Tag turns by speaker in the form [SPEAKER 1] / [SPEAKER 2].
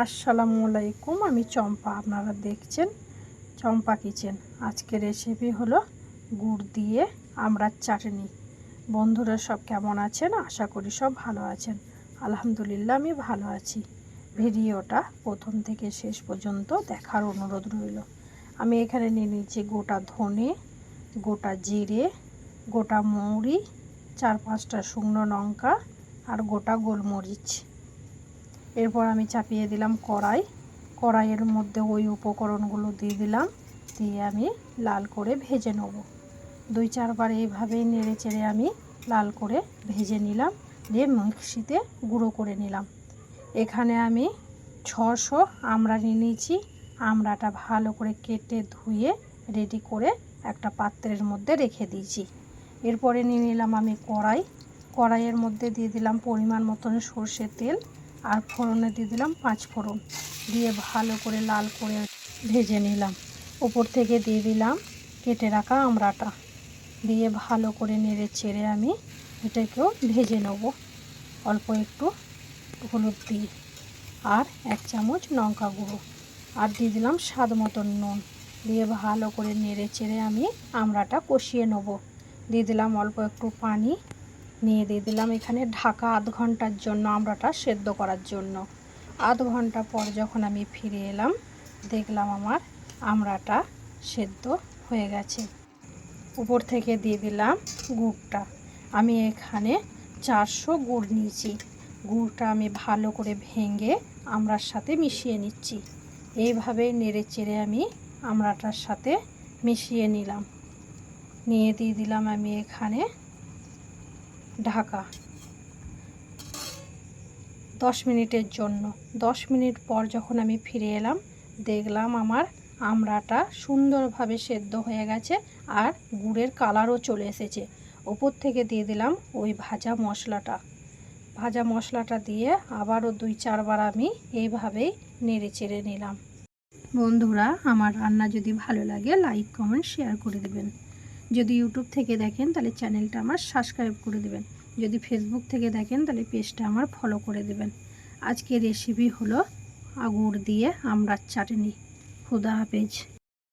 [SPEAKER 1] আসসালামু আলাইকুম আমি চম্পা। আপনারা দেখছেন চম্পা কিচেন। আজকের রেসিপি হলো গুড় দিয়ে আমড়ার চাটনি। বন্ধুরা সব কেমন আছেন? আশা করি সব ভালো আছেন। আলহামদুলিল্লাহ, আমি ভালো আছি। ভিডিওটা প্রথম থেকে শেষ পর্যন্ত দেখার অনুরোধ রইল। আমি এখানে নিয়ে নিচ্ছি গোটা ধনে, গোটা জিরে, গোটা মৌরি, চার পাঁচটা শুকনো লঙ্কা আর গোটা গোলমরিচ। এরপর আমি চাপিয়ে দিলাম কড়াই। কড়াইয়ের মধ্যে ওই উপকরণগুলো দিয়ে দিলাম, দিয়ে আমি লাল করে ভেজে নেব। দুই চারবার এইভাবেই নেড়ে চেড়ে আমি লাল করে ভেজে নিলাম, দিয়ে মিক্সিতে গুঁড়ো করে নিলাম। এখানে আমি ছশো আমড়া নিয়ে নিয়েছি। আমড়াটা ভালো করে কেটে ধুয়ে রেডি করে একটা পাত্রের মধ্যে রেখে দিয়েছি। এরপরে নিয়ে নিলাম আমি কড়াই। কড়াইয়ের মধ্যে দিয়ে দিলাম পরিমাণ মতন সর্ষের তেল। আর ফোড়নে দিয়ে দিলাম পাঁচ ফোড়ন। দিয়ে ভালো করে লাল করে ভেজে নিলাম। ওপর থেকে দিয়ে দিলাম কেটে রাখা আমড়াটা। দিয়ে ভালো করে নেড়ে চেড়ে আমি এটাকেও ভেজে নেব। অল্প একটু হলুদ দিয়ে আর এক চামচ লঙ্কা গুঁড়ো। আর দিয়ে দিলাম স্বাদ মতন নুন। দিয়ে ভালো করে নেড়ে চেড়ে আমি আমড়াটা কষিয়ে নেব। দিয়ে দিলাম অল্প একটু পানি। নিয়ে দিয়ে দিলাম। এখানে ঢাকা আধ ঘণ্টার জন্য আমড়াটা সেদ্ধ করার জন্য। আধ ঘণ্টা পর যখন আমি ফিরে এলাম, দেখলাম আমার আমড়াটা সেদ্ধ হয়ে গেছে। উপর থেকে দিয়ে দিলাম গুড়টা। আমি এখানে চারশো গুড় নিয়েছি। গুড়টা আমি ভালো করে ভেঙে আমড়ার সাথে মিশিয়ে নিচ্ছি। এইভাবে নেড়ে চেড়ে আমি আমড়াটার সাথে মিশিয়ে নিলাম। নিয়ে দিয়ে দিলাম আমি এখানে ঢাকা। দশ মিনিটের জন্য। দশ মিনিট পর যখন আমি ফিরে এলাম, দেখলাম আমার আমড়াটা সুন্দরভাবে সেদ্ধ হয়ে গেছে আর গুড়ের কালারও চলে এসেছে। ওপর থেকে দিয়ে দিলাম ওই ভাজা মশলাটা। ভাজা মশলাটা দিয়ে আবারও দুই, চারবার আমি এইভাবেই নেড়ে চেড়ে নিলাম। বন্ধুরা, আমার রান্না যদি ভালো লাগে লাইক কমেন্ট শেয়ার করে দেবেন। যদি ইউটিউব থেকে দেখেন, তাহলে চ্যানেলটা আমার সাবস্ক্রাইব করে দেবেন। যদি ফেসবুক থেকে দেখেন, তাহলে পেজটা আমার ফলো করে দেবেন। আজকে রেসিপি হলো আগুর দিয়ে আমরা চাটনি। খুদা হাফেজ।